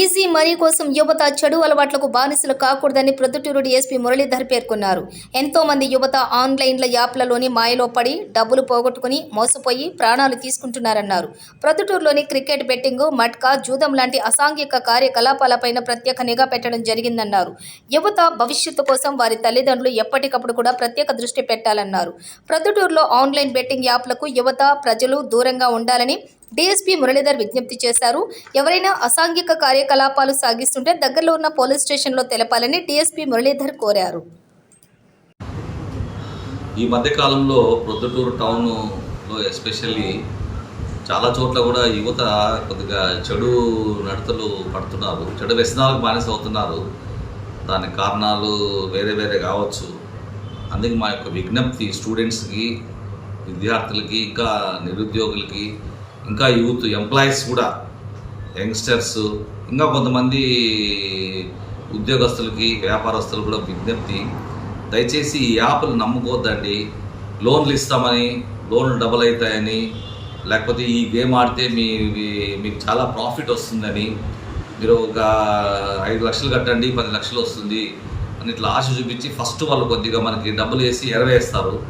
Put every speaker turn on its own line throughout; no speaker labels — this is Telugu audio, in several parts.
ఈజీ మనీ కోసం యువత చెడు అలవాట్లకు బానిసలు కాకూడదని ప్రొద్దుటూరుడు ఎస్పీ మురళీధర్ పేర్కొన్నారు. ఎంతో మంది యువత ఆన్లైన్ల యాప్లలోని మాయలో పడి డబ్బులు పోగొట్టుకుని మోసపోయి ప్రాణాలు తీసుకుంటున్నారన్నారు. ప్రొద్దుటూరులోని క్రికెట్ బెట్టింగ్ మట్కా జూదం లాంటి అసాంఘిక కార్యకలాపాలపైన ప్రత్యేక నిఘా పెట్టడం జరిగిందన్నారు. యువత భవిష్యత్తు కోసం వారి తల్లిదండ్రులు ఎప్పటికప్పుడు కూడా ప్రత్యేక దృష్టి పెట్టాలన్నారు. ప్రొద్దుటూరులో ఆన్లైన్ బెట్టింగ్ యాప్లకు యువత ప్రజలు దూరంగా ఉండాలని డీఎస్పీ మురళీధర్ విజ్ఞప్తి చేశారు. ఎవరైనా అసాంఘిక కార్యకలాపాలు సాగిస్తుంటే దగ్గరలో ఉన్న పోలీస్ స్టేషన్లో తెలపాలని డీఎస్పీ మురళీధర్ కోరారు.
ఈ మధ్యకాలంలో ప్రొద్దుటూరు టౌన్లో ఎస్పెషల్లీ చాలా చోట్ల కూడా యువత కొద్దిగా చెడు నడతలు పడుతున్నారు. చెడు వ్యసనాలకు బానిస అవుతున్నారు దానికి కారణాలు వేరే వేరే కావచ్చు. అందుకే మా యొక్క విజ్ఞప్తి స్టూడెంట్స్కి విద్యార్థులకి ఇంకా నిరుద్యోగులకి ఇంకా యూత్ ఎంప్లాయీస్ కూడా యంగ్స్టర్స్ ఇంకా కొంతమంది ఉద్యోగస్తులకి వ్యాపారస్తులు కూడా విజ్ఞప్తి దయచేసి ఈ యాప్లు నమ్ముకోవద్దండి. లోన్లు ఇస్తామని లోన్లు డబుల్ అవుతాయని లేకపోతే ఈ గేమ్ ఆడితే మీ మీ- మీకు చాలా ప్రాఫిట్ వస్తుందని మీరు ఒక ఐదు లక్షలు కట్టండి పది లక్షలు వస్తుంది అని ఇట్లా ఆశ చూపించి ఫస్ట్ వాళ్ళు కొద్దిగా మనకి డబ్బులు వేసి ఎరవేస్తారు.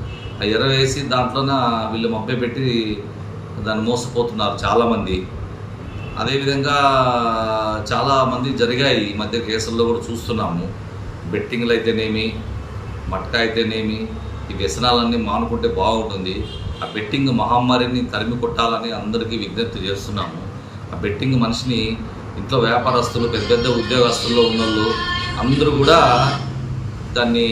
ఆ ఎరవేసి దాంట్లోన వీళ్ళు మభ్య పెట్టి దాన్ని మోసపోతున్నారు చాలామంది. అదేవిధంగా చాలామంది జరిగాయి. ఈ మధ్య కేసుల్లో కూడా చూస్తున్నాము. బెట్టింగ్లు అయితేనేమి మట్కా అయితేనేమి ఈ వ్యసనాలన్నీ మానుకుంటే బాగుంటుంది. ఆ బెట్టింగ్ మహమ్మారిని తరిమి కొట్టాలని అందరికీ విజ్ఞప్తి చేస్తున్నాము. ఆ బెట్టింగ్ మనిషిని ఇంట్లో వ్యాపారస్తులు పెద్ద పెద్ద ఉద్యోగస్తుల్లో ఉన్నోళ్ళు అందరూ కూడా దాన్ని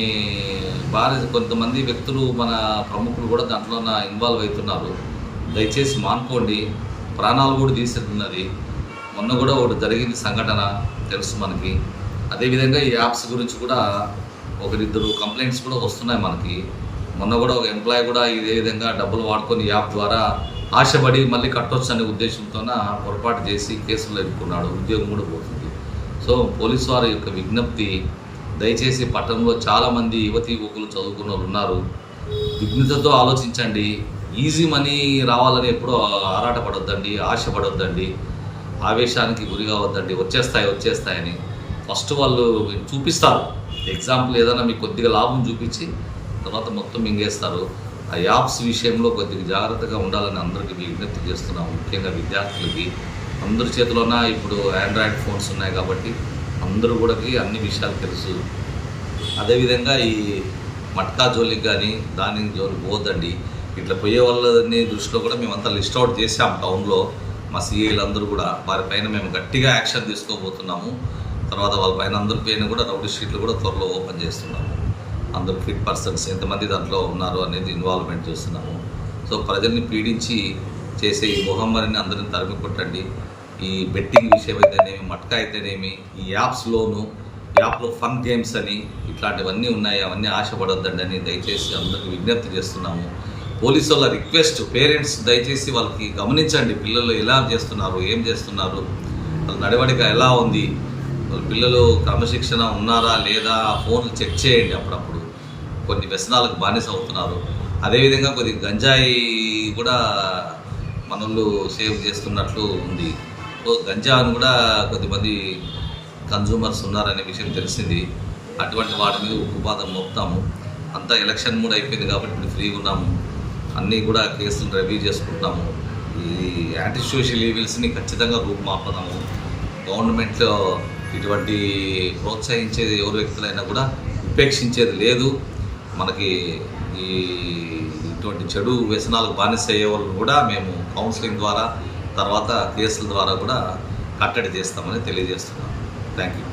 భారీ కొంతమంది వ్యక్తులు మన ప్రముఖులు కూడా దాంట్లో ఇన్వాల్వ్ అవుతున్నారు. దయచేసి మానుకోండి. ప్రాణాలు కూడా తీసేస్తున్నది. మొన్న కూడా ఒకటి జరిగింది సంఘటన తెలుసు మనకి. అదేవిధంగా ఈ యాప్స్ గురించి కూడా ఒకరిద్దరు కంప్లైంట్స్ కూడా వస్తున్నాయి మనకి. మొన్న కూడా ఒక ఎంప్లాయీ కూడా ఇదే విధంగా డబ్బులు వాడుకొని యాప్ ద్వారా ఆశపడి మళ్ళీ కట్టొచ్చు అనే ఉద్దేశంతోన పొరపాటు చేసి కేసులో ఎదుర్కొన్నాడు. ఉద్యోగం కూడా పోతుంది. సో పోలీసు వారి యొక్క విజ్ఞప్తి దయచేసి పట్టణంలో చాలామంది యువతి యువకులు చదువుకున్న వాళ్ళు ఉన్నారు. విఘ్నతతో ఆలోచించండి. ఈజీ మనీ రావాలని ఎప్పుడూ ఆరాటపడొద్దండి ఆశపడొద్దండి ఆవేశానికి గురి కావద్దండి వచ్చేస్తాయి వచ్చేస్తాయని. ఫస్ట్ వాళ్ళు చూపిస్తారు. ఎగ్జాంపుల్ ఏదైనా మీకు కొద్దిగా లాభం చూపించి తర్వాత మొత్తం మింగేస్తారు. ఆ యాప్స్ విషయంలో కొద్దిగా జాగ్రత్తగా ఉండాలని అందరికీ విజ్ఞప్తి చేస్తున్నాం. ముఖ్యంగా విద్యార్థులకి అందరి చేతిలోన? ఇప్పుడు ఆండ్రాయిడ్ ఫోన్స్ ఉన్నాయి కాబట్టి అందరూ కూడా అన్ని విషయాలు తెలుసు. అదేవిధంగా ఈ మట్కా జోలికి కానీ దాని జోలికి పోద్దండి ఇట్లా పోయే వాళ్ళని దృష్టిలో కూడా మేమంతా లిస్ట్ అవుట్ చేసాం టౌన్లో. మా సిఐలు అందరూ కూడా వారిపైన మేము గట్టిగా యాక్షన్ తీసుకోబోతున్నాము. తర్వాత వాళ్ళ పైన అందరి పైన కూడా రౌడీ షీట్లు కూడా త్వరలో ఓపెన్ చేస్తున్నాము. అందరు ఫిట్ పర్సన్స్ ఎంతమంది దాంట్లో ఉన్నారు అనేది ఇన్వాల్వ్మెంట్ చేస్తున్నాము. సో ప్రజల్ని పీడించి చేసే ఈ మొహమ్మారిని అందరిని తరిమి కొట్టండి. ఈ బెట్టింగ్ విషయం అయితేనేమి మట్కా అయితేనేమి ఈ యాప్స్లోను యాప్లో ఫన్ గేమ్స్ అని ఇట్లాంటివన్నీ ఉన్నాయి. అవన్నీ ఆశపడొద్దండి అని దయచేసి అందరికీ విజ్ఞప్తి చేస్తున్నాము. పోలీసు వాళ్ళ రిక్వెస్ట్ పేరెంట్స్ దయచేసి వాళ్ళకి గమనించండి పిల్లలు ఎలా చేస్తున్నారు ఏం చేస్తున్నారు వాళ్ళ నడవడిక ఎలా ఉంది వాళ్ళ పిల్లలు క్రమశిక్షణ ఉన్నారా లేదా ఫోన్లు చెక్ చేయండి అప్పుడప్పుడు. కొన్ని వ్యసనాలకు బానిస అవుతున్నారు. అదేవిధంగా కొద్ది గంజాయి కూడా మనోళ్ళు సేవ్ చేస్తున్నట్లు ఉంది. గంజాను కూడా కొద్దిమంది కన్జ్యూమర్స్ ఉన్నారనే విషయం తెలిసింది. అటువంటి వాటి మీద ఉక్కుపాదం మోపుతాము. అంతా ఎలక్షన్ కూడా అయిపోయింది కాబట్టి ఇప్పుడు ఫ్రీగా ఉన్నాము. అన్నీ కూడా కేసులు రివ్యూ చేసుకుంటాము. ఈ యాంటీ సోషల్ ఈవిల్స్ని ఖచ్చితంగా రూపుమాపదాము. గవర్నమెంట్లో ఇటువంటి ప్రోత్సహించేది ఎవరు వ్యక్తులైనా కూడా ఉపేక్షించేది లేదు. మనకి ఈ ఇటువంటి చెడు వ్యసనాలకు బానిస అయ్యే వాళ్ళని కూడా మేము కౌన్సిలింగ్ ద్వారా తర్వాత కేసుల ద్వారా కూడా కట్టడి చేస్తామని తెలియజేస్తున్నాం. Thank you